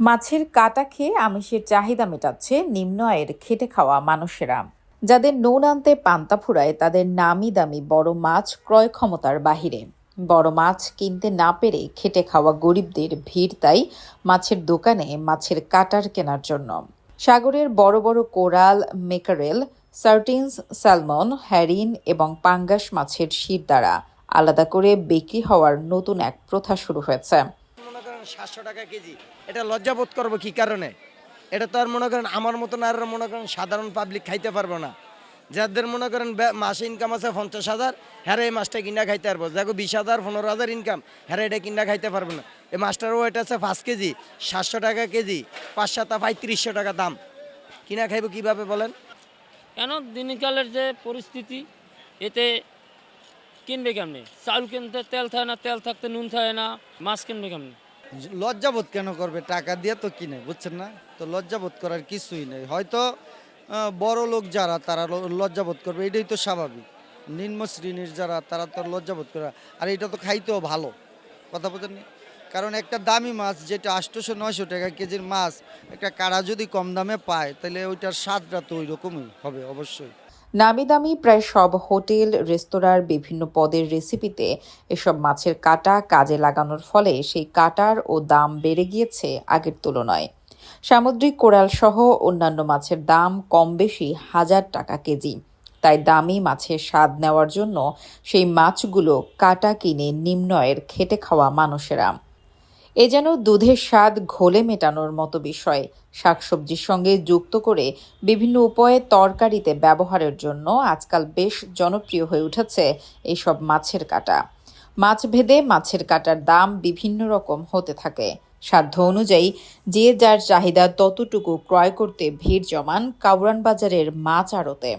মাছের কাটা খেয়ে আমিষের চাহিদা মেটাচ্ছে নিম্ন আয়ের খেটে খাওয়া মানুষেরা। যাদের নুন আনতে পান্তা ফুরায়, তাদের নামি দামি বড় মাছ ক্রয় ক্ষমতার বাহিরে। বড় মাছ কিনতে না পেরে খেটে খাওয়া গরিবদের ভিড় তাই মাছের দোকানে মাছের কাটার কেনার জন্য। সাগরের বড় বড় কোরাল, মেকারেল, সার্টিনস, স্যালমন, হ্যারিন এবং পাঙ্গাস মাছের শির দ্বারা আলাদা করে বিক্রি হওয়ার নতুন এক প্রথা শুরু হয়েছে। সাতশো টাকা কেজি। এটা লজ্জাবোধ করব কি কারণে? এটা তো আর মনে করেন আমার মতন আর মনে করেন সাধারণ পাবলিক খাইতে পারব না। যাদের মনে করেন মাসে ইনকাম আছে পঞ্চাশ হাজার হ্যাঁ এই মাছটা কিনা খাইতে পারব। দেখো বিশ হাজার, পনেরো হাজার ইনকাম হ্যাঁ এটা কিনা খাইতে পারব না। এই মাছটার ওয়েট আছে পাঁচ কেজি, সাতশো টাকা কেজি, পাঁচ সাতা পঁয়ত্রিশশো টাকা দাম। কিনা খাইবো কীভাবে বলেন? কেন? দিনকালের যে পরিস্থিতি, এতে কিনবে কেমনি? চাউল কিনতে তেল থাকে না, তেল থাকতে নুন থাকে না, মাছ কিনবে কেমনি? লজ্জাবোধ কেন করবে? টাকা দিয়ে তো কিনে, বুঝছেন না? তো লজ্জাবোধ করার কিছুই নেই। হয়তো বড় লোক যারা, তারা লজ্জাবোধ করবে। এটাই তো স্বাভাবিক। নিম্ন শ্রেণির যারা, তারা তো লজ্জাবোধ করে আর এটা তো খাইতেও ভালো। কথা বলতেন কারণ একটা দামি মাছ, যেটা আটশোশো নয়শো টাকা কেজির মাছ, একটা কাড়া যদি কম দামে পায়, তাহলে ওইটার স্বাদটা তো ওই রকমই হবে, অবশ্যই। নামি দামি প্রায় সব হোটেল রেস্তোরাঁর বিভিন্ন পদের রেসিপিতে এসব মাছের কাটা কাজে লাগানোর ফলে সেই কাটার ও দাম বেড়ে গিয়েছে আগের তুলনায়। সামুদ্রিক কোরাল সহ অন্যান্য মাছের দাম কম বেশি হাজার টাকা কেজি। তাই দামি মাছের স্বাদ নেওয়ার জন্য সেই মাছগুলো কাটা কিনে নিম্নয়ের খেটে খাওয়া মানুষেরা। এ যেন দুধের স্বাদ ঘোলে মেটানোর মতো বিষয়। শাকসবজির সঙ্গে যুক্ত করে বিভিন্ন উপায়ে তরকারিতে ব্যবহারের জন্য আজকাল বেশ জনপ্রিয় হয়ে উঠেছে এইসব মাছের কাটা। মাছ ভেদে মাছের কাটার দাম বিভিন্ন রকম হতে থাকে। সাধ্য অনুযায়ী যে যার চাহিদা ততটুকু ক্রয় করতে ভিড় জমান কাউরান বাজারের মাছ আড়তে।